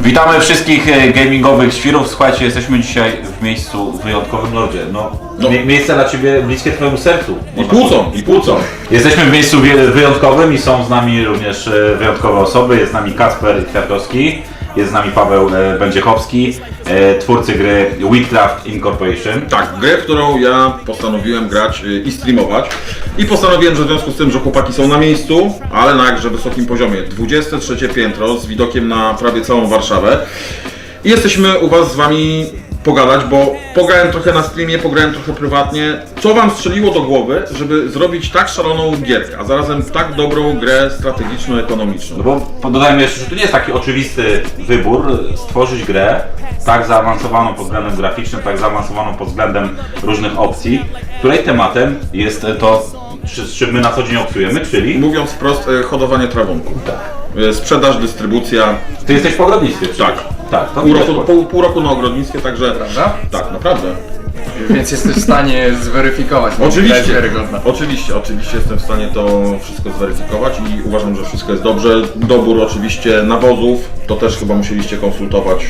Witamy wszystkich e, gamingowych świrów. Słuchajcie, jesteśmy dzisiaj w miejscu wyjątkowym lodzie. No, No. Mie miejsce dla Ciebie bliskie Twojemu sercu. I można płucą, i płucą. Jesteśmy w miejscu wie- wyjątkowym i są z nami również e, wyjątkowe osoby. Jest z nami Kasper Kwiatkowski, jest z nami Paweł e, Będziechowski, e, twórcy gry Wheatcraft Incorporation. Tak, grę, w którą ja postanowiłem grać i streamować. I postanowiłem, że w związku z tym, że chłopaki są na miejscu, ale na jakże wysokim poziomie. 23 piętro z widokiem na prawie całą Warszawę. I jesteśmy u Was z Wami pogadać, bo pograłem trochę na streamie, pograłem trochę prywatnie. Co Wam strzeliło do głowy, żeby zrobić tak szaloną gierkę, a zarazem tak dobrą grę strategiczno-ekonomiczną? No bo dodajmy jeszcze, że to nie jest taki oczywisty wybór e, stworzyć grę tak zaawansowaną pod względem graficznym, tak zaawansowaną pod względem różnych opcji, której tematem jest e, to, czy- z czym my na co dzień obcujemy, czyli Mówiąc wprost, y, hodowanie trawunku. Y, Sprzedaż, dystrybucja, ty jesteś w ogrodnictwie. przecież. Tak. Tak, to pół roku, po- pół, pół roku na ogrodnictwie, także... Prawda? Tak, naprawdę. Więc jesteś w stanie zweryfikować. że gra jest Oczywiście, wiarygodna. oczywiście, oczywiście jestem w stanie to wszystko zweryfikować i uważam, że wszystko jest dobrze. Dobór oczywiście nawozów, to też chyba musieliście konsultować.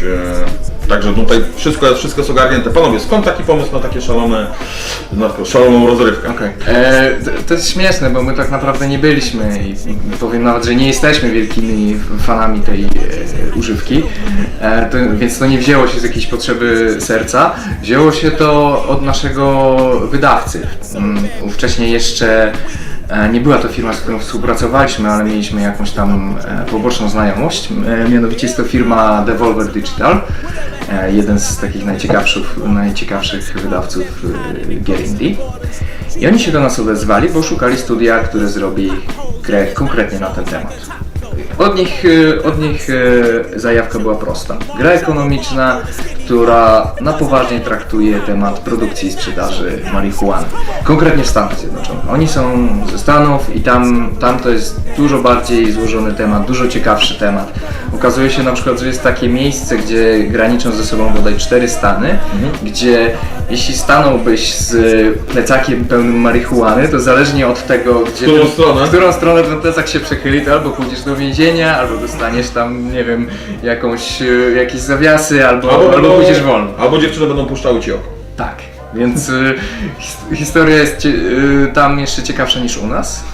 e, Także tutaj wszystko wszystko jest ogarnięte. Panowie, skąd taki pomysł na takie szalone, na szaloną rozrywkę? E, to, to jest śmieszne, bo my tak naprawdę nie byliśmy i powiem nawet, że nie jesteśmy wielkimi fanami tej e, używki, e, to, więc to nie wzięło się z jakiejś potrzeby serca. Wzięło się to od naszego wydawcy. Mm, Wcześniej jeszcze nie była to firma, z którą współpracowaliśmy, ale mieliśmy jakąś tam e, poboczną znajomość. E, Mianowicie jest to firma Devolver Digital, e, jeden z takich najciekawszych, najciekawszych wydawców e, gier indie. I oni się do nas odezwali, bo szukali studia, które zrobi grę konkretnie na ten temat. Od nich, e, od nich e, zajawka była prosta. Gra ekonomiczna, która na poważnie traktuje temat produkcji i sprzedaży marihuany. Konkretnie w Stanach Zjednoczonych. Oni są ze Stanów i tam, tam to jest dużo bardziej złożony temat, dużo ciekawszy temat. Okazuje się na przykład, że jest takie miejsce, gdzie graniczą ze sobą bodaj cztery stany, gdzie jeśli stanąłbyś z plecakiem pełnym marihuany, to zależnie od tego, gdzie którą ten- stronę? w którą stronę ten plecak się przechyli, to albo pójdziesz do więzienia, albo dostaniesz tam, nie wiem, jakąś, e, jakieś zawiasy, albo, albo, będą- pójdziesz wolno. Albo dziewczyny będą puszczały ci oko. Tak, więc y, his- historia jest cie, y, tam jeszcze ciekawsza niż u nas,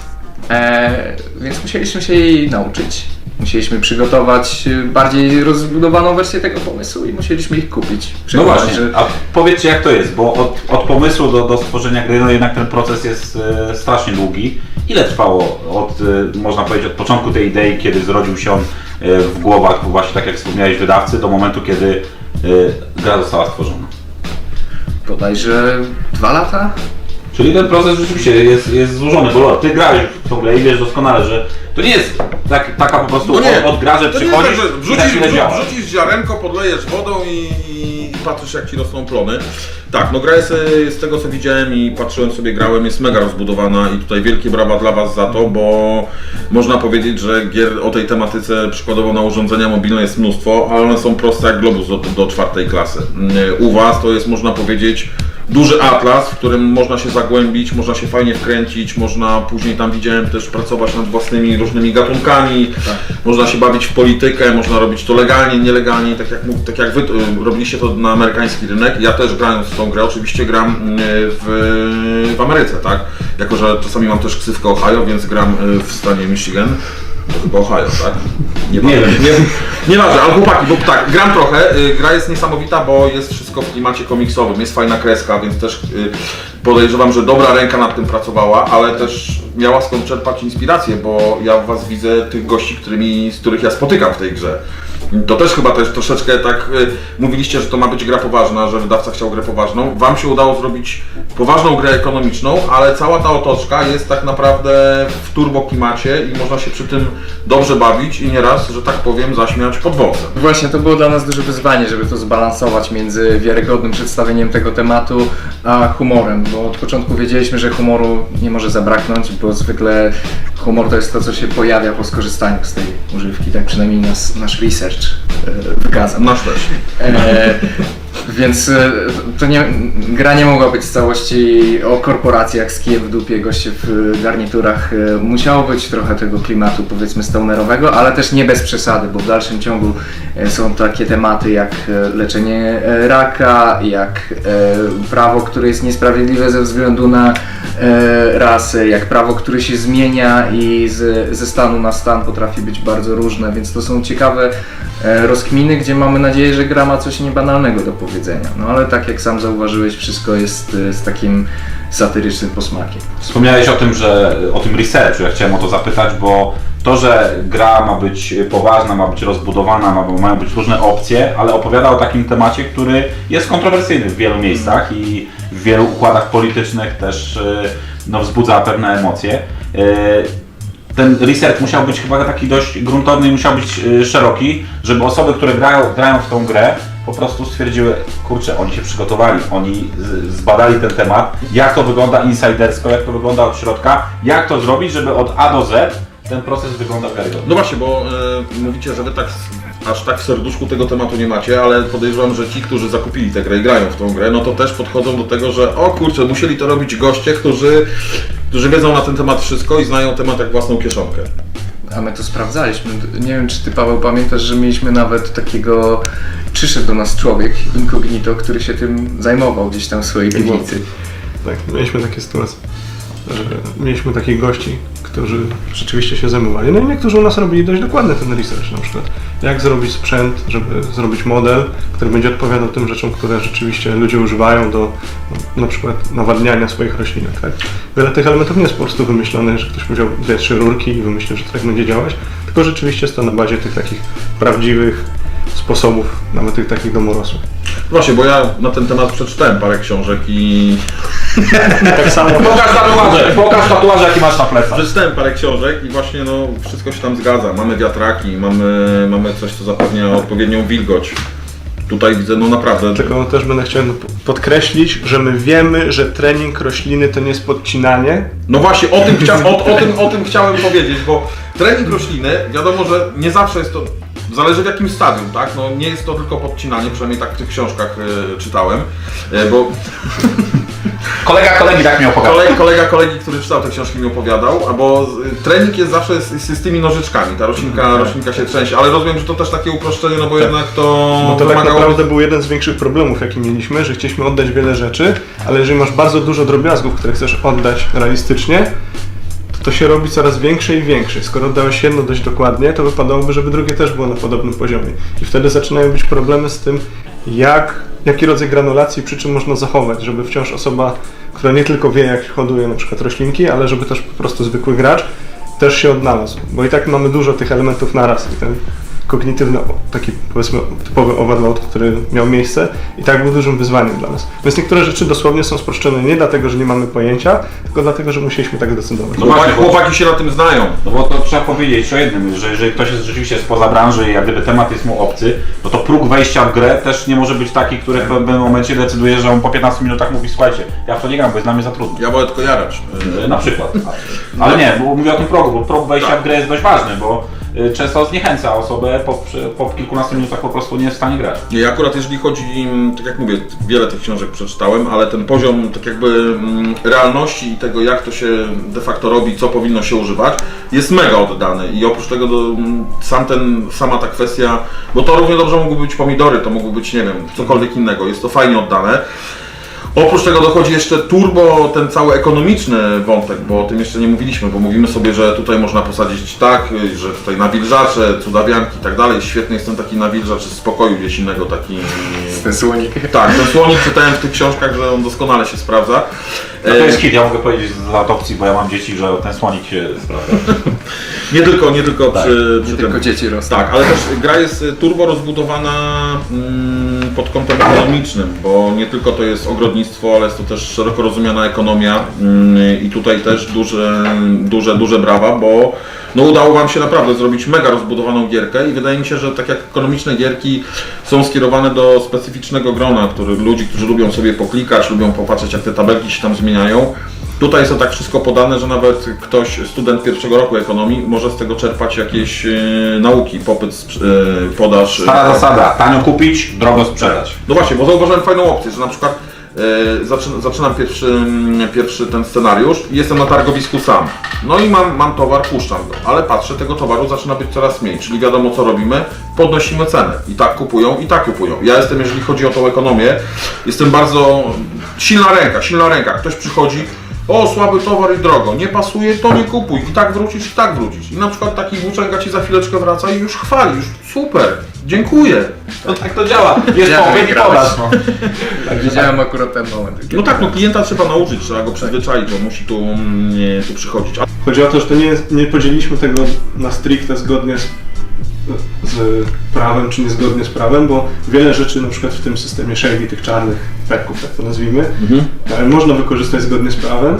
e, więc musieliśmy się jej nauczyć. Musieliśmy przygotować y, bardziej rozbudowaną wersję tego pomysłu i musieliśmy ich kupić. No właśnie, że- a powiedzcie jak to jest, bo od, od pomysłu do, do stworzenia gry, no jednak ten proces jest e, strasznie długi. Ile trwało od, e, można powiedzieć, od początku tej idei, kiedy zrodził się on e, w głowach, właśnie tak jak wspomniałeś, wydawcy, do momentu, kiedy e, gra została stworzona? bodajże dwa lata? Czyli ten proces rzeczywiście jest, jest złożony, bo ty grałeś w tą grę i wiesz doskonale, że to nie jest tak, taka po prostu od, od gra, że No przychodzisz tak, że i wrzucisz, działa. wrzucisz ziarenko, podlejesz wodą i, i, i patrzysz jak ci rosną plony. Tak, no gra jest e, z tego co widziałem i patrzyłem sobie, grałem, jest mega rozbudowana i tutaj wielkie brawa dla Was za to, bo można powiedzieć, że gier o tej tematyce przykładowo na urządzenia mobilne jest mnóstwo, ale one są proste jak globus do, do czwartej klasy. Mm, U Was to jest można powiedzieć duży atlas, w którym można się zagłębić, można się fajnie wkręcić, można później tam widziałem też pracować nad własnymi różnymi gatunkami, można się bawić w politykę, można robić to legalnie, nielegalnie, tak jak, mów- tak jak wy y, robiliście to na amerykański rynek. Ja też grając w tą grę, oczywiście gram y, w, w Ameryce, tak? Jako, że czasami mam też ksywkę Ohio, więc gram y, w stanie Michigan. To chyba Ohio, tak? Nie, Nie wiem. wiem. Nie, nieważne, ale chłopaki, bo tak, gram trochę. Y, gra jest niesamowita, bo jest wszystko w klimacie komiksowym, jest fajna kreska, więc też y, podejrzewam, że dobra ręka nad tym pracowała, ale też miała skąd czerpać inspirację, bo ja w was widzę tych gości, którymi, z których ja spotykam w tej grze. To też chyba też troszeczkę tak y, mówiliście, że to ma być gra poważna, że wydawca chciał grę poważną. Wam się udało zrobić poważną grę ekonomiczną, ale cała ta otoczka jest tak naprawdę w turbo klimacie i można się przy tym dobrze bawić i nieraz, że tak powiem, zaśmiać pod wąsem. Właśnie to było dla nas duże wyzwanie, żeby to zbalansować między wiarygodnym przedstawieniem tego tematu a humorem, bo od początku wiedzieliśmy, że humoru nie może zabraknąć, bo zwykle humor to jest to, co się pojawia po skorzystaniu z tej używki, tak przynajmniej nas, nasz research e, wykazał. Nasz też. E, Więc e, to nie, gra nie mogła być w całości o korporacjach z kijem w dupie, goście w garniturach. E, Musiało być trochę tego klimatu powiedzmy stonerowego, ale też nie bez przesady, bo w dalszym ciągu e, są takie tematy jak leczenie raka, jak prawo, które jest niesprawiedliwe ze względu na rasę, jak prawo, które się zmienia i z, ze stanu na stan potrafi być bardzo różne, więc to są ciekawe rozkminy, gdzie mamy nadzieję, że gra ma coś niebanalnego do powiedzenia. No ale tak jak sam zauważyłeś, wszystko jest e, z takim satyrycznym posmakiem. Wspomniałeś o tym, że o tym researchu, ja chciałem o to zapytać, bo to, że gra ma być poważna, ma być rozbudowana, ma, mają być różne opcje, ale opowiada o takim temacie, który jest kontrowersyjny w wielu miejscach i w wielu układach politycznych też e, no, wzbudza pewne emocje. E, Ten research musiał być chyba taki dość gruntowny i musiał być szeroki, żeby osoby, które grają, grają w tą grę, po prostu stwierdziły, kurczę, oni się przygotowali, oni zbadali ten temat, jak to wygląda insidersko, jak to wygląda od środka, jak to zrobić, żeby od A do Z ten proces wyglądał wiarygodnie. No właśnie, bo e, mówicie, że wy tak, aż tak w serduszku tego tematu nie macie, ale podejrzewam, że ci, którzy zakupili tę grę i grają w tą grę, no to też podchodzą do tego, że o kurczę, musieli to robić goście, którzy, którzy wiedzą na ten temat wszystko i znają temat jak własną kieszonkę. A my to sprawdzaliśmy. Nie wiem, czy ty Paweł pamiętasz, że mieliśmy nawet takiego. Przyszedł do nas człowiek incognito, który się tym zajmował gdzieś tam w swojej piwnicy. Tak, mieliśmy takie sytuacje, że mieliśmy takich gości, którzy rzeczywiście się zajmowali. No i niektórzy u nas robili dość dokładny ten research, na przykład jak zrobić sprzęt, żeby zrobić model, który będzie odpowiadał tym rzeczom, które rzeczywiście ludzie używają do no, na przykład nawadniania swoich roślinek. Tak? Wiele tych elementów nie jest po prostu wymyślonych, że ktoś wziął dwie, trzy rurki i wymyślił, że tak będzie działać, tylko rzeczywiście jest to na bazie tych takich prawdziwych sposobów, nawet tych takich domorosłych. Właśnie, bo ja na ten temat przeczytałem parę książek i Tak samo Pokaż tatuaże, pokaż tatuaże, jaki masz na plecach. przeczytałem parę książek i właśnie no wszystko się tam zgadza. Mamy wiatraki, mamy, mamy coś, co zapewnia odpowiednią wilgoć. Tutaj widzę, no naprawdę, Tylko też będę chciał podkreślić, że my wiemy, że trening rośliny to nie jest podcinanie. No właśnie, o tym, chcia, o, o, tym, o tym chciałem powiedzieć, bo trening rośliny, wiadomo, że nie zawsze jest to, zależy w jakim stadium, tak? No nie jest to tylko podcinanie, przynajmniej tak w tych książkach e, czytałem, e, bo Kolega kolegi tak mi opowiadał. kolega, kolega kolegi, który czytał te książki mi opowiadał, bo z- trening jest zawsze z, z, z tymi nożyczkami, ta roślinka, roślinka się trzęsie, ale rozumiem, że to też takie uproszczenie, no bo jednak to Bo to tak wymagało... naprawdę był jeden z większych problemów, jaki mieliśmy, że chcieliśmy oddać wiele rzeczy, ale jeżeli masz bardzo dużo drobiazgów, które chcesz oddać realistycznie, to się robi coraz większe i większe. Skoro oddałeś jedno dość dokładnie, to wypadałoby, żeby drugie też było na podobnym poziomie. I wtedy zaczynają być problemy z tym, jak, jaki rodzaj granulacji przy czym można zachować, żeby wciąż osoba, która nie tylko wie, jak hoduje na przykład roślinki, ale żeby też po prostu zwykły gracz też się odnalazł. Bo i tak mamy dużo tych elementów naraz i ten kognitywny, taki powiedzmy typowy overload, który miał miejsce i tak był dużym wyzwaniem dla nas. Więc niektóre rzeczy dosłownie są sproszczone nie dlatego, że nie mamy pojęcia, tylko dlatego, że musieliśmy tak decydować. No właśnie, bo- chłopaki się na tym znają. No bo to trzeba powiedzieć o jednym, że jeżeli ktoś jest rzeczywiście spoza branży i jak gdyby temat jest mu obcy, no to próg wejścia w grę też nie może być taki, który w pewnym momencie decyduje, że on po 15 minutach mówi, słuchajcie, ja w to nie gram, bo jest dla mnie za trudno. Ja wolę tylko jarać. E, Na przykład. Ale nie, bo mówię o tym progu, bo próg wejścia w grę jest dość ważny, bo często zniechęca osobę, po, po kilkunastu minutach po prostu nie jest w stanie grać. Ja akurat jeżeli chodzi, tak jak mówię, wiele tych książek przeczytałem, ale ten poziom tak jakby mm, realności i tego jak to się de facto robi, co powinno się używać, jest mega oddany i oprócz tego do, mm, sam ten, sama ta kwestia, bo to równie dobrze mogły być pomidory, to mogło być, nie wiem, cokolwiek innego, jest to fajnie oddane. Oprócz tego dochodzi jeszcze turbo ten cały ekonomiczny wątek, bo o tym jeszcze nie mówiliśmy, bo mówimy sobie, że tutaj można posadzić tak, że tutaj nawilżacze, cudawianki i tak dalej. Świetny jest ten taki nawilżacz z spokoju jesiennego, taki... Ten słonik. Tak, ten słonik czytałem w tych książkach, że on doskonale się sprawdza. No to jest hit, ja mogę powiedzieć z adopcji, bo ja mam dzieci, że ten słonik się sprawdza. Nie tylko, nie tylko przy, przy Nie tym. tylko dzieci rosną. Tak, ale też gra jest turbo rozbudowana mm, pod kątem ekonomicznym, bo nie tylko to jest ogrodnictwo, ale jest to też szeroko rozumiana ekonomia mm, i tutaj też duże, duże, duże brawa, bo no udało Wam się naprawdę zrobić mega rozbudowaną gierkę i wydaje mi się, że tak jak ekonomiczne gierki są skierowane do specyficznego grona, który, ludzi, którzy lubią sobie poklikać, lubią popatrzeć jak te tabelki się tam zmieniają, Tutaj jest to tak wszystko podane, że nawet ktoś, student pierwszego roku ekonomii, może z tego czerpać jakieś e, nauki, popyt, sprz- e, podaż. Stara zasada, tanio kupić, drogo sprzedać. No właśnie, bo zauważyłem fajną opcję, że na przykład e, zaczynam, zaczynam pierwszy, mm, pierwszy ten scenariusz i jestem na targowisku sam. No i mam, mam towar, puszczam go, ale patrzę, tego towaru zaczyna być coraz mniej, czyli wiadomo co robimy, podnosimy cenę. I tak kupują, i tak kupują. Ja jestem, jeżeli chodzi o tą ekonomię, jestem bardzo silna ręka, silna ręka. Ktoś przychodzi, o słaby towar i drogo, nie pasuje, to nie kupuj. I tak wrócisz, i tak wrócisz. I na przykład taki włóczęga ci za chwileczkę wraca i już chwali, już super, dziękuję. No tak to działa. Jest Ja popyt i podaż. No. Widziałem akurat ten moment. No tak, no klienta trzeba nauczyć, trzeba go przyzwyczaić, bo musi tu, mm, tu przychodzić. A Chodzi o to, że to nie, jest, nie podzieliliśmy tego na stricte zgodnie z, z prawem, czy niezgodnie z prawem, bo wiele rzeczy na przykład w tym systemie Shelby, tych czarnych peków, tak to nazwijmy, e, można wykorzystać zgodnie z prawem.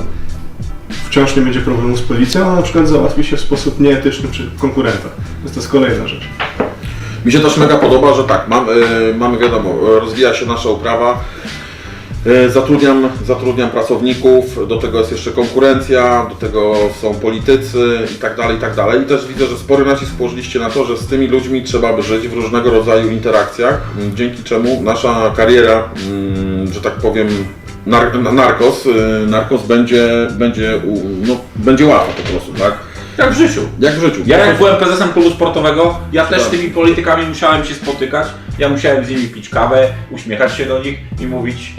Wciąż nie będzie problemu z policją, a na przykład załatwi się w sposób nieetyczny przy konkurentach. Więc to jest kolejna rzecz. Mi się też mega podoba, że tak, mam, y, mamy wiadomo, rozwija się nasza uprawa, zatrudniam, zatrudniam pracowników, do tego jest jeszcze konkurencja, do tego są politycy i tak dalej, i tak dalej. I też widzę, że spory nacisk położyliście na to, że z tymi ludźmi trzeba by żyć w różnego rodzaju interakcjach, y, dzięki czemu nasza kariera, mm, że tak powiem, nar na- narkos, y, narkos będzie, będzie, no, będzie łatwa po prostu, tak? Jak w życiu. Jak w życiu. Ja jak byłem prezesem klubu sportowego, ja też z Tak. tymi politykami musiałem się spotykać. Ja musiałem z nimi pić kawę, uśmiechać się do nich i mówić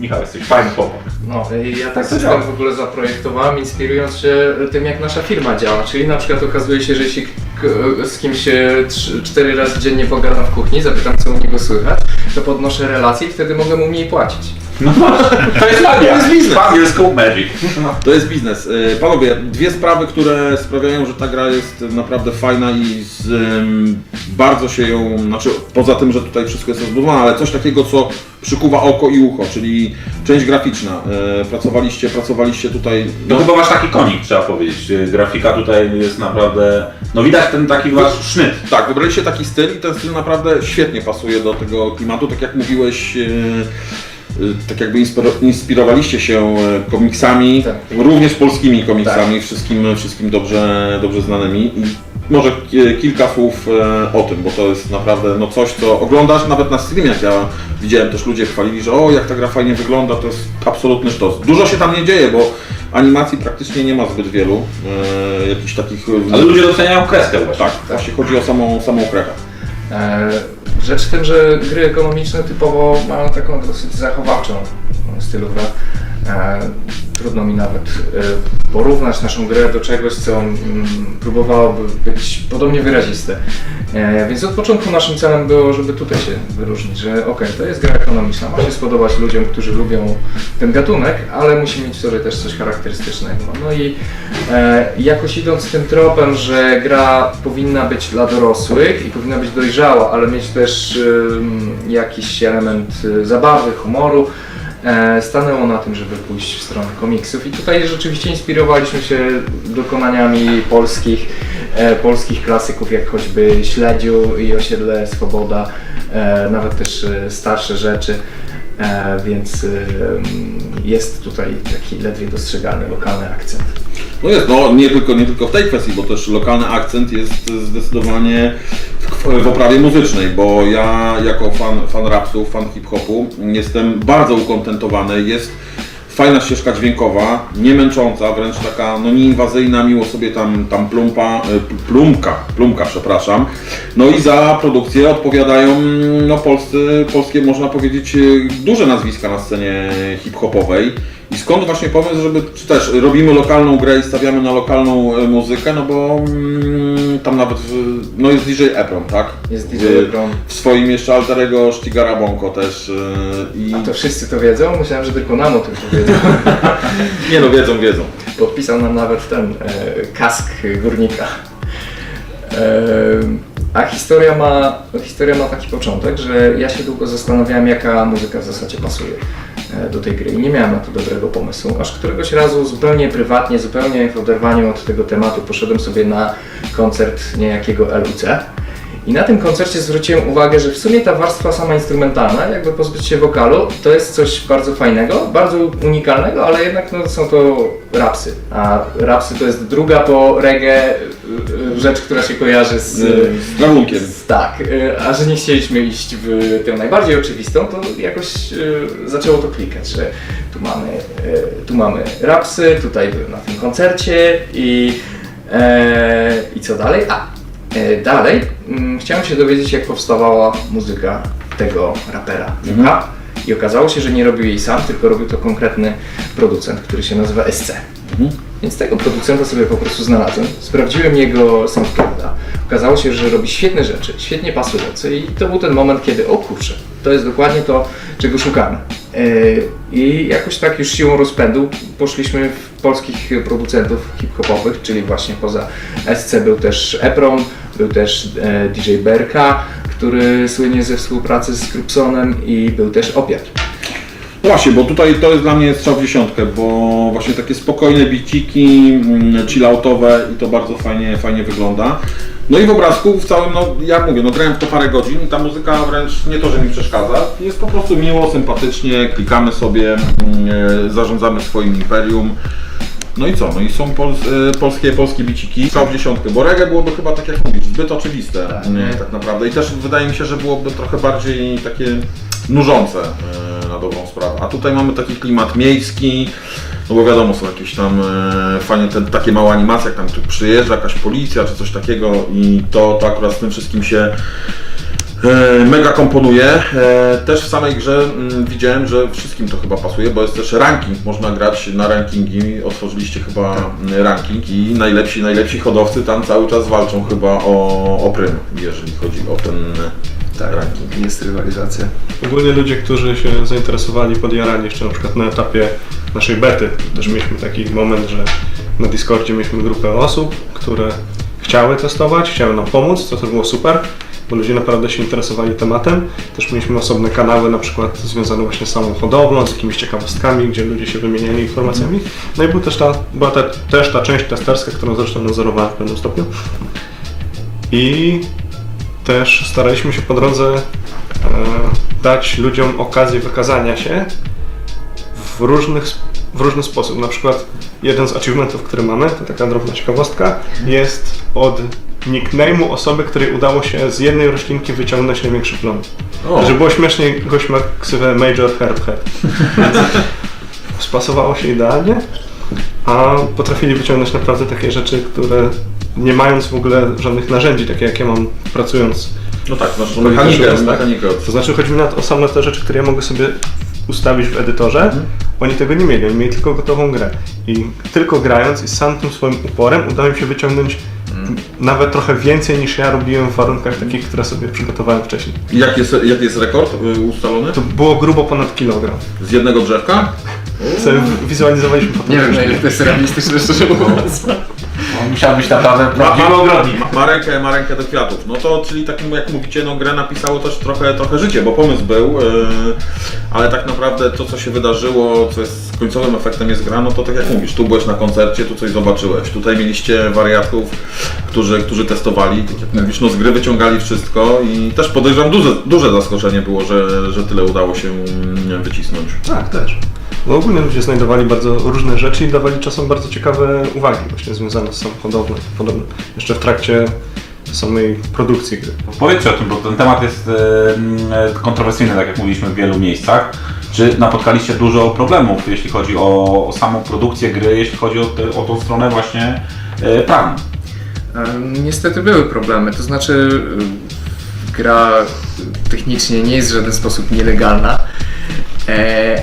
Michał, jesteś fajny chłopak. No, i ja Tak to w ogóle zaprojektowałem, inspirując się tym, jak nasza firma działa. Czyli na przykład okazuje się, że jeśli z kimś trz- cztery razy dziennie pogadam w kuchni, zapytam, co u niego słychać, to podnoszę relacje i wtedy mogę mu mniej płacić. No to jest magia. To jest biznes. Po angielsku magic. To jest biznes. Y, Panowie, dwie sprawy, które sprawiają, że ta gra jest naprawdę fajna i z, bardzo się ją, znaczy poza tym, że tutaj wszystko jest rozbudowane, ale coś takiego, co przykuwa oko i ucho, czyli część graficzna. Y, Pracowaliście, pracowaliście tutaj. No chyba masz taki konik, trzeba powiedzieć. Grafika tutaj jest naprawdę... No widać ten taki wasz sznyt. Tak, wybraliście taki styl i ten styl naprawdę świetnie pasuje do tego klimatu. Tak jak mówiłeś, e, e, tak jakby inspiro- inspirowaliście się e, komiksami, Tak. również polskimi komiksami, wszystkim, wszystkim dobrze, dobrze znanymi. I może ki- kilka słów e, o tym, bo to jest naprawdę no coś, co oglądasz nawet na streamie, jak ja widziałem też ludzie chwalili, że o jak ta gra fajnie wygląda, to jest absolutny sztos. Dużo się tam nie dzieje, bo animacji praktycznie nie ma zbyt wielu, e, jakichś takich... Ale ludzie doceniają kreskę właśnie. Tak, właśnie chodzi o samą, samą krechę. E, Rzecz w tym, że gry ekonomiczne typowo mają taką dosyć zachowawczą stylówę. E, Trudno mi nawet e, porównać naszą grę do czegoś, co mm, próbowałoby być podobnie wyraziste. E, Więc od początku naszym celem było, żeby tutaj się wyróżnić, że ok, to jest gra ekonomiczna, ma się spodobać ludziom, którzy lubią ten gatunek, ale musi mieć w sobie też coś charakterystycznego. No i jakoś idąc tym tropem, że gra powinna być dla dorosłych i powinna być dojrzała, ale mieć też jakiś element y, zabawy, humoru, stanęło na tym, żeby pójść w stronę komiksów. I tutaj rzeczywiście inspirowaliśmy się dokonaniami polskich, e, polskich klasyków, jak choćby Śledziu i Osiedle Swoboda, e, nawet też e, starsze rzeczy. E, więc jest tutaj taki ledwie dostrzegalny lokalny akcent. No jest, no nie tylko, nie tylko w tej kwestii, bo też lokalny akcent jest zdecydowanie w, w oprawie muzycznej, bo ja jako fan, fan rapsów, fan hip-hopu jestem bardzo ukontentowany, jest fajna ścieżka dźwiękowa, nie męcząca, wręcz taka no nieinwazyjna, miło sobie tam, tam plumpa, p- plumka, plumka, przepraszam. No i za produkcję odpowiadają no polscy, polskie można powiedzieć y, duże nazwiska na scenie hip-hopowej. I skąd właśnie pomysł, żeby czy też robimy lokalną grę i stawiamy na lokalną e, muzykę, no bo mm, tam nawet w, no jest DJ Epron, tak? Jest DJ W- Epron. W swoim jeszcze alterego Sztigara Bonko też. e, I... A to wszyscy to wiedzą? Myślałem, że tylko nam o tym wiedzą. Nie no, wiedzą, wiedzą. Podpisał nam nawet ten e, kask górnika. E, a historia ma, historia ma taki początek, że ja się długo zastanawiałem, jaka muzyka w zasadzie pasuje do tej gry. I nie miałem na to dobrego pomysłu, aż któregoś razu zupełnie prywatnie, zupełnie w oderwaniu od tego tematu poszedłem sobie na koncert niejakiego LUC I na tym koncercie zwróciłem uwagę, że w sumie ta warstwa sama instrumentalna, jakby pozbyć się wokalu, to jest coś bardzo fajnego, bardzo unikalnego, ale jednak no, są to rapsy. A rapsy to jest druga po reggae rzecz, która się kojarzy z, Z rachunkiem. z Tak, y, a że nie chcieliśmy iść w tę najbardziej oczywistą, to jakoś y, zaczęło to klikać, że tu mamy, y, tu mamy rapsy, tutaj byłem na tym koncercie i, e, i co dalej? A, e, dalej mm, chciałem się dowiedzieć, jak powstawała muzyka tego rapera Juka. I okazało się, że nie robił jej sam, tylko robił to konkretny producent, który się nazywa SC. Więc tego producenta sobie po prostu znalazłem. Sprawdziłem jego SoundClouda. Okazało się, że robi świetne rzeczy, świetnie pasujące i to był ten moment, kiedy o kurczę, to jest dokładnie to, czego szukamy. Yy, I jakoś tak już siłą rozpędu poszliśmy w polskich producentów hip-hopowych, czyli właśnie poza SC był też Epron, był też e, DJ Berka, który słynie ze współpracy z Krupsonem i był też Opiat. Właśnie, bo tutaj to jest dla mnie strzał w dziesiątkę, bo właśnie takie spokojne biciki, mm, chilloutowe i to bardzo fajnie, fajnie wygląda. No i w obrazku w całym, no jak mówię, no grałem w to parę godzin i ta muzyka wręcz nie to, że mi przeszkadza, jest po prostu miło, sympatycznie, klikamy sobie, mm, e, zarządzamy swoim imperium. No i co? No i są pol, e, polskie, polskie biciki. Strzał w dziesiątkę, bo reggae byłoby chyba tak jak mówisz, zbyt oczywiste Tak. nie, tak naprawdę. I też wydaje mi się, że byłoby trochę bardziej takie nużące sprawę. A tutaj mamy taki klimat miejski, no bo wiadomo, są jakieś tam e, fajnie te, takie małe animacje, jak tam tu przyjeżdża jakaś policja czy coś takiego i to, to akurat z tym wszystkim się e, mega komponuje. E, też w samej grze widziałem, że wszystkim to chyba pasuje, bo jest też ranking, można grać na rankingi, otworzyliście chyba ranking i najlepsi, najlepsi hodowcy tam cały czas walczą chyba o, o prym, jeżeli chodzi o ten Tak, ranking. jest rywalizacja. Ogólnie ludzie, którzy się zainteresowali, podjarali jeszcze na przykład na etapie naszej bety, też mieliśmy taki moment, że na Discordzie mieliśmy grupę osób, które chciały testować, chciały nam pomóc, co też było super, bo ludzie naprawdę się interesowali tematem. Też mieliśmy osobne kanały, na przykład związane właśnie z samą hodowlą, z jakimiś ciekawostkami, gdzie ludzie się wymieniali informacjami. No i był też ta, była ta, też ta część testerska, którą zresztą nadzorowałem w pewnym stopniu. I też staraliśmy się po drodze e, dać ludziom okazję wykazania się w, różnych, w różny sposób. Na przykład jeden z achievementów, który mamy, to taka drobna ciekawostka, jest od nickname'u osoby, której udało się z jednej roślinki wyciągnąć największy plon. Że było śmiesznie, gość ma ksywę Major Herb Head. Spasowało się idealnie, a potrafili wyciągnąć naprawdę takie rzeczy, które nie mając w ogóle żadnych narzędzi, takie jak ja mam pracując No tak, masz mechanikę, tak? mechanikę. To znaczy chodzi mi na to, o same te rzeczy, które ja mogę sobie ustawić w edytorze. Oni tego nie mieli, oni mieli tylko gotową grę. I tylko grając i z samym tym swoim uporem udało mi się wyciągnąć nawet trochę więcej niż ja robiłem w warunkach takich, które sobie przygotowałem wcześniej. I jaki jest, jaki jest rekord ustalony? To było grubo ponad kilogram. Z jednego drzewka? Sobie wizualizowaliśmy potem. Nie wiem, na ile to jest realistyczne, szczerze mówiąc. Musiał być naprawdę Ma, prawdziwy ma, ogrodnik. ma, ma, rękę, ma rękę do kwiatów. No to, czyli takim jak mówicie, no grę napisało też trochę, trochę życie, bo pomysł był, yy, ale tak naprawdę to, co się wydarzyło, co jest końcowym efektem jest gra, no to tak jak mówisz, tu byłeś na koncercie, tu coś zobaczyłeś, tutaj mieliście wariatów, którzy, którzy testowali, tak jak mówisz, no z gry wyciągali wszystko i też podejrzewam, duże, duże zaskoczenie było, że, że tyle udało się mm, wycisnąć. Tak, też. Bo ogólnie ludzie znajdowali bardzo różne rzeczy i dawali czasem bardzo ciekawe uwagi właśnie związane z samochodową i podobne. Jeszcze w trakcie samej produkcji gry. Powiedzcie o tym, bo ten temat jest e, kontrowersyjny, tak jak mówiliśmy w wielu miejscach. Czy napotkaliście dużo problemów, jeśli chodzi o, o samą produkcję gry, jeśli chodzi o, te, o tą stronę właśnie e, prawną? Niestety były problemy, to znaczy gra technicznie nie jest w żaden sposób nielegalna,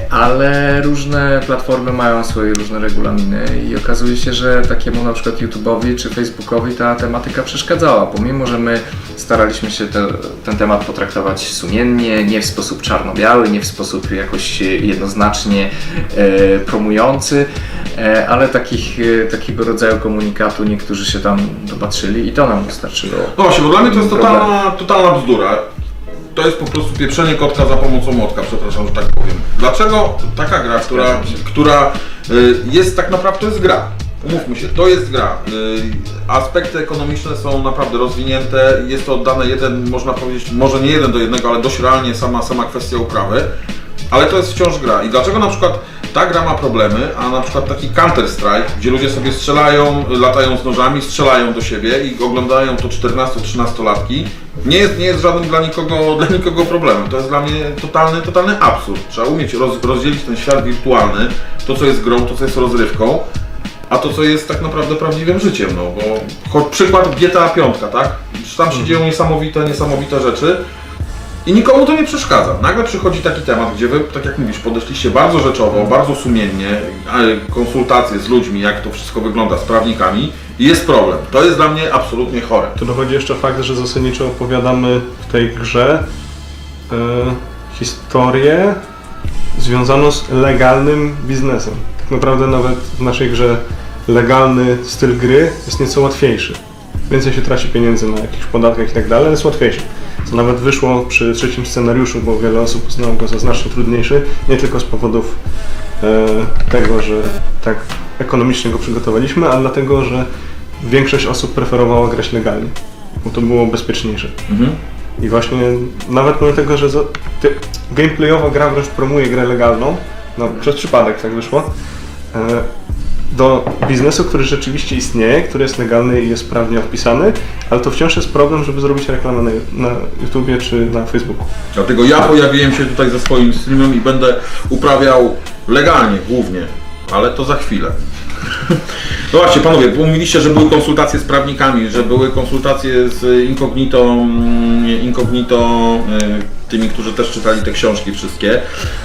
ale różne platformy mają swoje różne regulaminy i okazuje się, że takiemu na przykład YouTube'owi czy Facebookowi ta tematyka przeszkadzała, pomimo, że my staraliśmy się te, ten temat potraktować sumiennie, nie w sposób czarno-biały, nie w sposób jakoś jednoznacznie e, promujący, e, ale takich, e, takiego rodzaju komunikatu niektórzy się tam dopatrzyli i to nam wystarczyło. No właśnie, bo dla mnie to jest totalna, totalna bzdura. To jest po prostu pieprzenie kotka za pomocą młotka, przepraszam, że tak powiem. Dlaczego taka gra, która, która y, jest tak naprawdę to jest gra. umówmy się, to jest gra. Y, Aspekty ekonomiczne są naprawdę rozwinięte. Jest to oddane jeden, można powiedzieć, może nie jeden do jednego, ale dość realnie sama, sama kwestia uprawy. Ale to jest wciąż gra. I dlaczego na przykład ta gra ma problemy, a na przykład taki Counter-Strike, gdzie ludzie sobie strzelają, latają z nożami, strzelają do siebie i oglądają to 14-13 latki, nie jest, nie jest żadnym dla nikogo, dla nikogo problemem. To jest dla mnie totalny, totalny absurd. Trzeba umieć roz, rozdzielić ten świat wirtualny, to co jest grą, to co jest rozrywką, a to co jest tak naprawdę prawdziwym życiem, no bo choć przykład GTA 5, tak? Tam się dzieją niesamowite, niesamowite rzeczy. I nikomu to nie przeszkadza. Nagle przychodzi taki temat, gdzie wy, tak jak mówisz, podeszliście bardzo rzeczowo, bardzo sumiennie, konsultacje z ludźmi, jak to wszystko wygląda, z prawnikami i jest problem. To jest dla mnie absolutnie chore. Tu dochodzi jeszcze fakt, że zasadniczo opowiadamy w tej grze e, historię związaną z legalnym biznesem. Tak naprawdę nawet w naszej grze legalny styl gry jest nieco łatwiejszy. Więcej się traci pieniędzy na jakichś podatkach i tak dalej, ale jest łatwiejszy. Co nawet wyszło przy trzecim scenariuszu, bo wiele osób uznało go za znacznie trudniejszy, nie tylko z powodów e, tego, że tak ekonomicznie go przygotowaliśmy, ale dlatego, że większość osób preferowała grać legalnie, bo to było bezpieczniejsze. I właśnie nawet mimo tego, że ty, gameplayowa gra wręcz promuje grę legalną, no przez przypadek tak wyszło, e, do biznesu, który rzeczywiście istnieje, który jest legalny i jest prawnie odpisany, ale to wciąż jest problem, żeby zrobić reklamę na, na YouTubie czy na Facebooku. Dlatego ja pojawiłem się tutaj ze swoim streamem i będę uprawiał legalnie głównie, ale to za chwilę. No właśnie, panowie, mówiliście, że były konsultacje z prawnikami, że były konsultacje z incognito, mm, incognito y, tymi, którzy też czytali te książki wszystkie,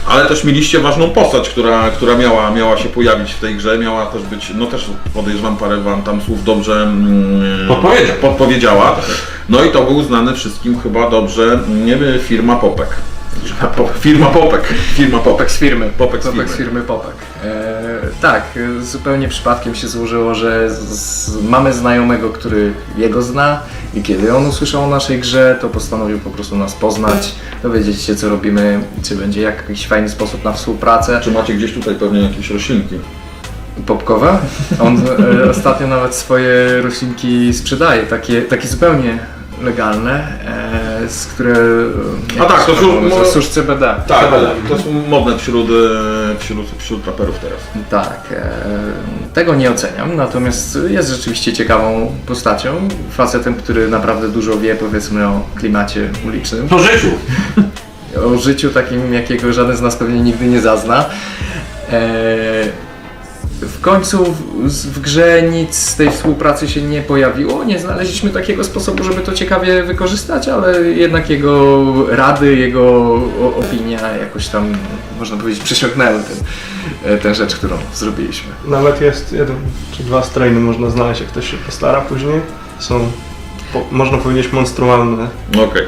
ale też mieliście ważną postać, która, która miała, miała się pojawić w tej grze, miała też być, no też podejrzewam parę wam tam słów dobrze mm, Podpowiedział. podpowiedziała. No i to był znany wszystkim chyba dobrze, nie wiem, firma Popek. Firma Popek, firma Popek. Popek z firmy. Popek z Popek firmy. z firmy Popek. E, tak, e, zupełnie przypadkiem się złożyło, że z, mamy znajomego, który jego zna i kiedy on usłyszał o naszej grze, to postanowił po prostu nas poznać, dowiedzieć się co robimy, czy będzie jakiś fajny sposób na współpracę. Czy macie gdzieś tutaj pewnie jakieś roślinki? Popkowe. On e, ostatnio nawet swoje roślinki sprzedaje, takie, takie zupełnie legalne, e, z które... A tak, to mo- Susz CBD. Tak, to jest modne wśród, e, wśród, wśród raperów teraz. Tak, e, tego nie oceniam, natomiast jest rzeczywiście ciekawą postacią, facetem, który naprawdę dużo wie powiedzmy o klimacie ulicznym, Po życiu. o życiu takim, jakiego żaden z nas pewnie nigdy nie zazna. E, w końcu w, w grze nic z tej współpracy się nie pojawiło, nie znaleźliśmy takiego sposobu, żeby to ciekawie wykorzystać, ale jednak jego rady, jego opinia jakoś tam, można powiedzieć, przesiąknęły ten, e, tę rzecz, którą zrobiliśmy. Nawet jest jeden czy dwa strainy można znaleźć, jak ktoś się postara później. Są, po, można powiedzieć, monstrualne Okej.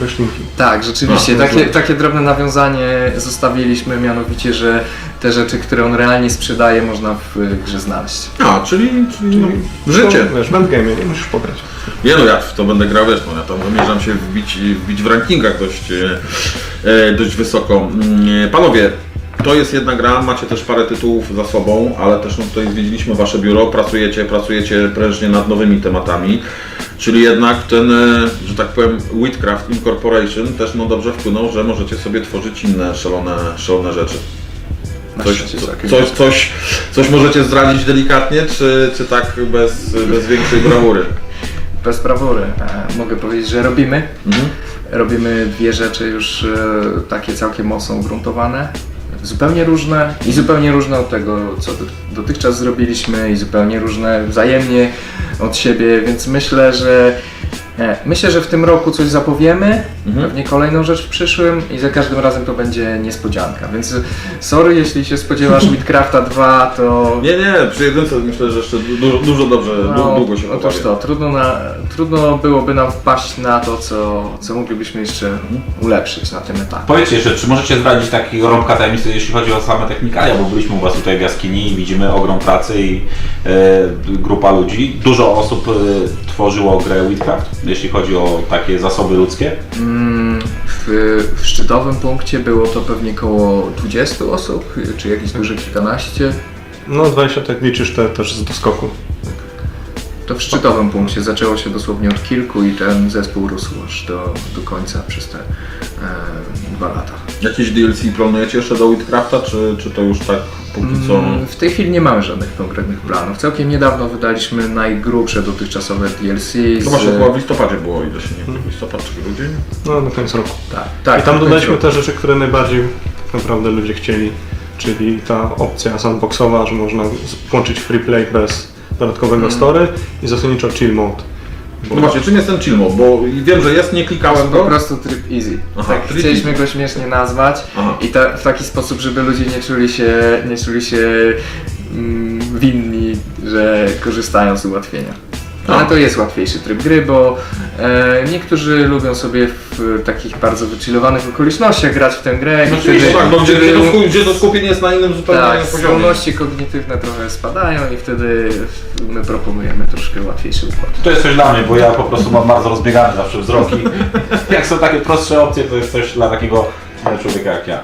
roślinki. Tak, rzeczywiście. No, takie, no. takie drobne nawiązanie zostawiliśmy, mianowicie, że te rzeczy, które on realnie sprzedaje, można w grze znaleźć. A, czyli, czyli no, życie. To, wiesz, w endgame'ie, nie musisz pograć. Nie no, ja w to będę grał, wiesz, no ja tam zamierzam się wbić, wbić w rankingach dość, e, e, dość wysoko. Mm, e, Panowie, to jest jedna gra, macie też parę tytułów za sobą, ale też no, tutaj zwiedziliśmy Wasze biuro, pracujecie, pracujecie prężnie nad nowymi tematami, czyli jednak ten, e, że tak powiem, Witcraft Incorporation też no dobrze wpłynął, że możecie sobie tworzyć inne szalone, szalone rzeczy. Coś, co, coś, coś, coś możecie zdradzić delikatnie, czy, czy tak bez, bez większej brawury? Bez brawury. E, mogę powiedzieć, że robimy. Mhm. Robimy dwie rzeczy już e, takie całkiem mocno ugruntowane. Zupełnie różne i zupełnie różne od tego, co do- dotychczas zrobiliśmy i zupełnie różne wzajemnie od siebie, więc myślę, że myślę, że w tym roku coś zapowiemy, Mhm. pewnie kolejną rzecz w przyszłym i za każdym razem to będzie niespodzianka, więc sorry, jeśli się spodziewasz Midcrafta 2, to Nie, nie, przy jedynce myślę, że jeszcze dużo, dużo dobrze, du- długo się Otóż to, trudno, na, trudno byłoby nam wpaść na to, co, co moglibyśmy jeszcze ulepszyć na tym etapie. Powiedzcie jeszcze, czy możecie zdradzić takiego rąbka tajemnicy, jeśli chodzi o same technikalia, bo byliśmy u Was tutaj w jaskini i widzimy ogrom pracy i e, grupa ludzi. Dużo osób e, tworzyło grę Witcraft, jeśli chodzi o takie zasoby ludzkie. Mm, W, w szczytowym punkcie było to pewnie około 20 osób, czy jakieś duże kilkanaście. No 20 tak liczysz te, też z doskoku. To w szczytowym punkcie zaczęło się dosłownie od kilku i ten zespół rósł aż do, do końca przez te e, dwa lata. Jakieś DLC planujecie jeszcze do Witcrafta, czy, czy to już tak póki co? Mm, W tej chwili nie mamy żadnych konkretnych planów. Całkiem niedawno wydaliśmy najgrubsze dotychczasowe DLC. To z- właśnie chyba w listopadzie było, ile się nie mylę. Listopad czy grudzień? No na koniec roku. Tak, tak. I tam dodaliśmy końcu. te rzeczy, które najbardziej tak naprawdę ludzie chcieli. Czyli ta opcja sandboxowa, że można włączyć free play bez dodatkowego story i zasadniczo chill mode. No właśnie, czym jest ten chill mode? Bo wiem, że jest, nie klikałem Po go. prostu tryb easy. Aha, tak, tryb chcieliśmy go śmiesznie nazwać Aha. i ta, w taki sposób, żeby ludzie nie czuli się, nie czuli się mm, winni, że korzystają z ułatwienia. Ale No. to jest łatwiejszy tryb gry, bo e, niektórzy lubią sobie w takich bardzo wychillowanych okolicznościach grać w tę grę. i oczywiście, wtedy- tak, no, gdzie, to, gdzie to skupienie jest na innym zupełnie tak, poziomie. zdolności kognitywne trochę spadają i wtedy my proponujemy troszkę łatwiejszy układ. To jest coś dla mnie, bo ja po prostu mam bardzo rozbiegane zawsze wzroki. Jak są takie prostsze opcje, to jest coś dla takiego człowieka jak ja.